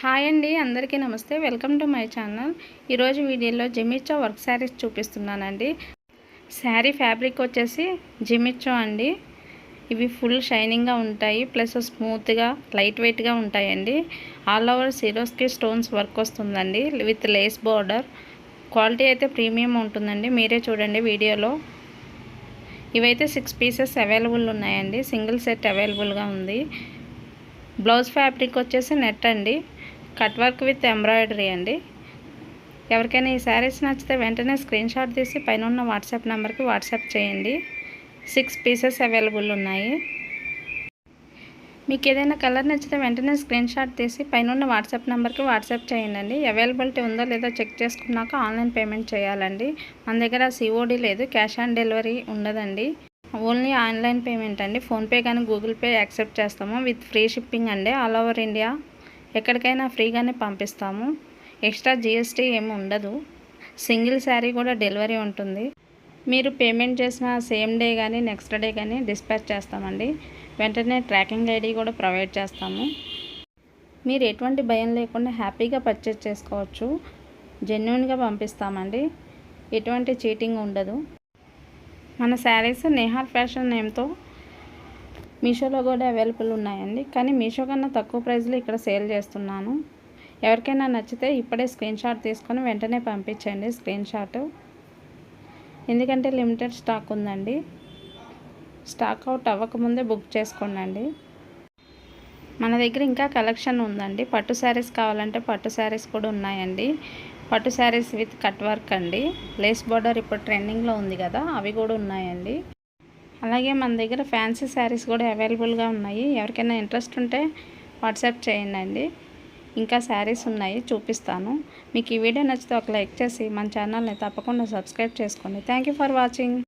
Hi అండి అందరికీ నమస్తే. Welcome to my channel. ఈరోజు వీడియోలో జిమిచ్చో వర్క్ శారీస్ చూపిస్తున్నానండి. శారీ ఫ్యాబ్రిక్ వచ్చేసి జిమిచ్చో అండి. ఇవి ఫుల్ షైనింగ్గా ఉంటాయి ప్లస్ స్మూత్గా లైట్ వెయిట్గా ఉంటాయండి. All over Swarovski stones work వస్తుందండి విత్ లేస్ బార్డర్. క్వాలిటీ అయితే ప్రీమియం ఉంటుందండి మీరే చూడండి వీడియోలో. ఇవైతే సిక్స్ పీసెస్ అవైలబుల్ ఉన్నాయండి సింగిల్ సెట్ అవైలబుల్గా ఉంది. బ్లౌజ్ ఫ్యాబ్రిక్ వచ్చేసి నెట్ అండి. కట్ వర్క్ విత్ ఎంబ్రాయిడరీ అండి. ఎవరికైనా ఈ శారీస్ నచ్చితే వెంటనే స్క్రీన్ షాట్ తీసి పైన ఉన్న వాట్సాప్ నెంబర్కి వాట్సాప్ చేయండి. సిక్స్ పీసెస్ అవైలబుల్ ఉన్నాయి. మీకు ఏదైనా కలర్ నచ్చితే వెంటనే స్క్రీన్ షాట్ తీసి పైన ఉన్న వాట్సాప్ నెంబర్కి వాట్సాప్ చేయండి అవైలబిలిటీ ఉందో లేదో చెక్ చేసుకున్నాక ఆన్లైన్ పేమెంట్ చేయాలండి. మన దగ్గర సిఓడి లేదు క్యాష్ ఆన్ డెలివరీ ఉండదండి. ఓన్లీ ఆన్లైన్ పేమెంట్ అండి. ఫోన్పే కానీ గూగుల్ పే యాక్సెప్ట్ చేస్తాము. విత్ ఫ్రీ షిప్పింగ్ అండి ఆల్ ఓవర్ ఇండియా. ఎక్కడికైనా ఫ్రీగానే పంపిస్తాము. ఎక్స్ట్రా జిఎస్టీ ఏమి ఉండదు. సింగిల్ శారీ కూడా డెలివరీ ఉంటుంది. మీరు పేమెంట్ చేసిన సేమ్ డే కానీ నెక్స్ట్ డే కానీ డిస్పాచ్ చేస్తామండి. వెంటనే ట్రాకింగ్ ఐడి కూడా ప్రొవైడ్ చేస్తాము. మీరు ఎటువంటి భయం లేకుండా హ్యాపీగా పర్చేస్ చేసుకోవచ్చు. జెన్యున్గా పంపిస్తామండి. ఎటువంటి చీటింగ్ ఉండదు. మన శారీస్ నేహార్ ఫ్యాషన్ నేమ్తో మీషోలో కూడా అవైలబుల్ ఉన్నాయండి. కానీ మీషో కన్నా తక్కువ ప్రైస్లో ఇక్కడ సేల్ చేస్తున్నాను. ఎవరికైనా నచ్చితే ఇప్పుడే స్క్రీన్ షాట్ తీసుకొని వెంటనే పంపించండి స్క్రీన్ షాట్. ఎందుకంటే లిమిటెడ్ స్టాక్ ఉందండి. స్టాక్ అవుట్ అవ్వకముందే బుక్ చేసుకోండి మన దగ్గర ఇంకా కలెక్షన్ ఉందండి. పట్టు శారీస్ కావాలంటే పట్టు శారీస్ కూడా ఉన్నాయండి. పట్టు శారీస్ విత్ కట్ వర్క్ అండి. లేస్ బార్డర్ ఇప్పుడు ట్రెండింగ్లో ఉంది కదా అవి కూడా ఉన్నాయండి. అలాగే మన దగ్గర ఫ్యాన్సీ శారీస్ కూడా అవైలబుల్గా ఉన్నాయి. ఎవరికైనా ఇంట్రెస్ట్ ఉంటే వాట్సాప్ చేయండి ఇంకా శారీస్ ఉన్నాయి చూపిస్తాను. మీకు ఈ వీడియో నచ్చితే ఒక లైక్ చేసి మన ఛానల్ని తప్పకుండా సబ్స్క్రైబ్ చేసుకోండి. Thank for watching.